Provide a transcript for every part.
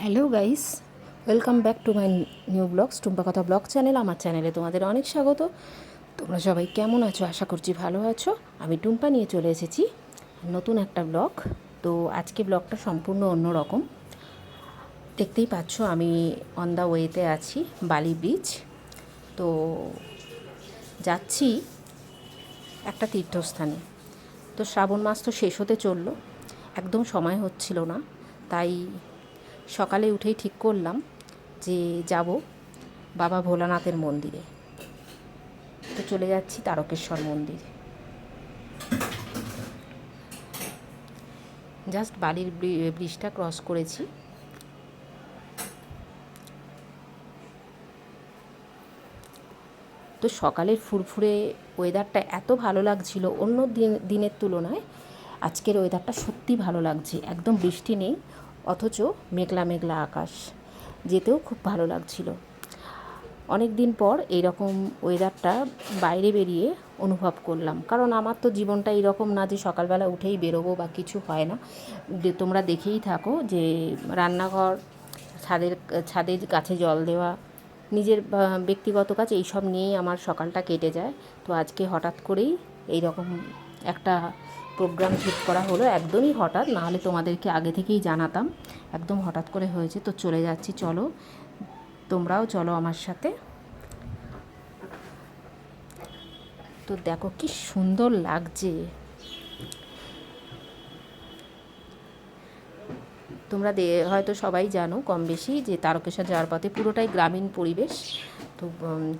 Hello guys, welcome back to my new blogs, Tumpa কথা blog channel, আমার চ্যানেলে তোমাদের অনেক স্বাগত। তোমরা সবাই কেমন আছো? আশা করছি ভালো আছো। আমি টুম্পা নিয়ে চলে এসেছি নতুন একটা ব্লগ। তো আজকে ব্লগটা সম্পূর্ণ অন্য রকম দেখতেই পাচ্ছ আমি অন দ্য ওয়েতে আছি, বালি বিচ তো যাচ্ছি একটা তীর্থস্থানে। তো শ্রাবণ মাস তো শেষ হতে চলল, একদম সময় হচ্ছিল না। তাই সকালে উঠেই ঠিক করলাম যে যাব বাবা ভোলানাথের মন্দিরে। তো চলে যাচ্ছি তারকেশ্বর মন্দির। জাস্ট বালির ব্রি- ব্রিজটা ক্রস করেছি। তো সকালের ফুরফুরে ওয়েদারটা এত ভালো লাগছিল অন্য দিন, দিনের তুলনায় আজকের ওয়েদারটা সত্যি ভালো লাগছে, একদম বৃষ্টি নেই। অথচ মেঘলা মেঘলা আকাশ। যেতেও খুব ভালো লাগছিল। অনেক দিন পর এইরকম ওয়েদারটা বাইরে বেরিয়ে অনুভব করলাম। কারণ আমার তো জীবনটা এরকম না যে সকালবেলা উঠেই বেরোবো বা কিছু হয় না। তোমরা দেখেই থাকো যে রান্নাঘর, ছাদের ছাদের কাছে জল দেওয়া, নিজের ব্যক্তিগত কাজ এইসব নিয়েই আমার সকালটা কেটে যায়। তো আজকে হঠাৎ করেই এই রকম একটা প্রোগ্রাম ঠিক করা হলো একদমই হঠাৎ, না হলে তোমাদেরকে আগে থেকেই জানাতাম। একদম হঠাৎ করে হয়েছে, তো চলে যাচ্ছি, চলো। তোমরাও চলো আমার সাথে। তো দেখো কি সুন্দর লাগছে। তোমরা হয়তো সবাই জানো কম বেশি যে তারকেশ্বর যাওয়ার পথে পুরোটাই গ্রামীণ পরিবেশ। তো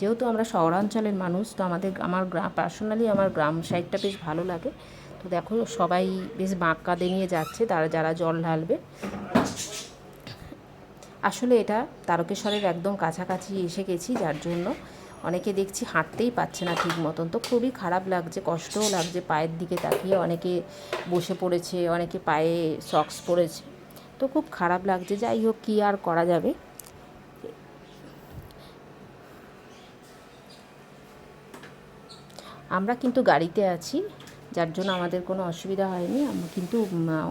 যেহেতু আমরা শহরাঞ্চলের মানুষ, তো আমাদের, আমার গ্রাম পার্সোনালি আমার গ্রাম সাইডটা বেশ ভালো লাগে। তো দেখো, সবাই বেশ বাঁক কাঁধে নিয়ে যাচ্ছে, তারা যারা জল ঢালবে। আসলে এটা তারকেশ্বরের একদম কাছাকাছি এসে গেছি, যার জন্য অনেকে দেখছি হাঁটতেই পারছে না ঠিক মতন। তো খুবই খারাপ লাগছে, কষ্টও লাগছে পায়ের দিকে তাকিয়ে। অনেকে বসে পড়েছে, অনেকে পায়ে সক্স পরেছে। তো খুব খারাপ লাগছে, যাই হোক, কী আর করা যাবে? আমরা কিন্তু গাড়িতে আছি। যার জন্য আমাদের কোনো অসুবিধা হয়নি। কিন্তু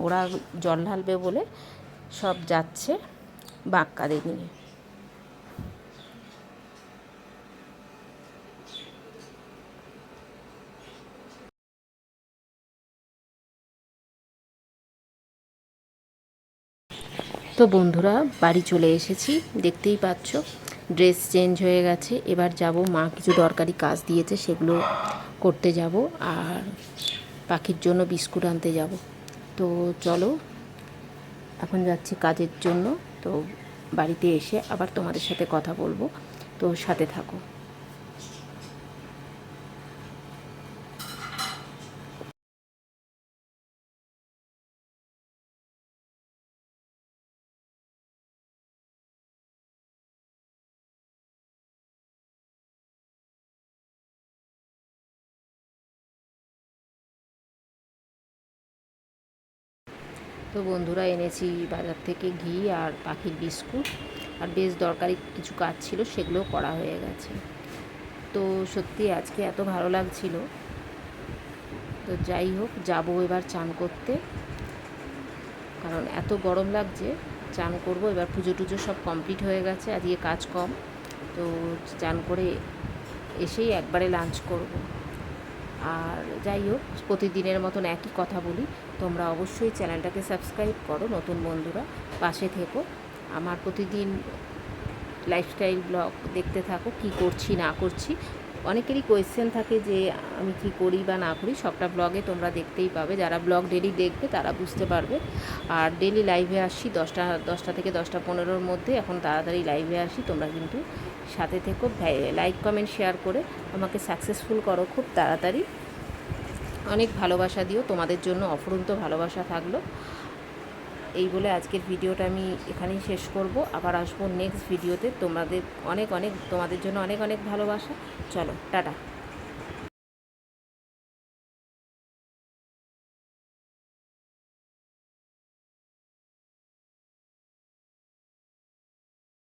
ওরা জল ঢালবে বলে সব যাচ্ছে বাঁক কাঁধে নিয়ে। তো বন্ধুরা, বাড়ি চলে এসেছি, দেখতেই পাচ্ছ। ড্রেস চেঞ্জ হয়ে গেছে। এবার যাব, মা কিছু দরকারি কাজ দিয়েছে, সেগুলো করতে যাব আর পাখির জন্য বিস্কুট আনতে যাব। তো চলো, এখন যাচ্ছি কাজের জন্য। তো বাড়িতে এসে আবার তোমাদের সাথে কথা বলব। তো সাথে থাকো। তো বন্ধুরা এনেছি বাজার থেকে ঘি আর পাখির বিস্কুট। আর বেশ দরকারি কিছু কাজ ছিল সেগুলোও করা হয়ে গেছে। তো সত্যি আজকে এত ভালো লাগছিল। তো যাই হোক, যাব এবার চান করতে। কারণ এত গরম লাগছে, চান করব। এবার পুজো টুজো সব কমপ্লিট হয়ে গেছে, আজকে কাজ কম। তো চান করে এসেই একবারে লাঞ্চ করব। আর যাই হোক, প্রতিদিনের মতন একই কথা বলি, তোমরা অবশ্যই চ্যানেলটাকে সাবস্ক্রাইব করো, নতুন বন্ধুরা পাশে থেকো। আমার প্রতিদিন লাইফস্টাইল ব্লগ দেখতে থাকো, কি করছি, না করছি। অনেকেরই কোয়েশ্চেন থাকে যে, আমি কি করি বা না করি, সবটা ব্লগে তোমরা দেখতেই পাবে। যারা ব্লগ ডেলি দেখবে, তারা বুঝতে পারবে। আর ডেলি লাইভে আসি দশটা দশটা থেকে দশটা পনেরোর মধ্যে, এখন তাড়াতাড়ি লাইভে আসি, তোমরা কিন্তু সাথে থেকো। লাইক কমেন্ট শেয়ার করে আমাকে সাকসেসফুল করো খুব তাড়াতাড়ি। অনেক ভালোবাসা দিও, তোমাদের জন্য অফুরন্ত ভালোবাসা থাকল। এই বলে আজকের ভিডিওটা আমি এখানেই শেষ করব। আবার আসব নেক্সট ভিডিওতে তোমাদের অনেক অনেক, তোমাদের জন্য অনেক অনেক ভালোবাসা। চলো, টাটা।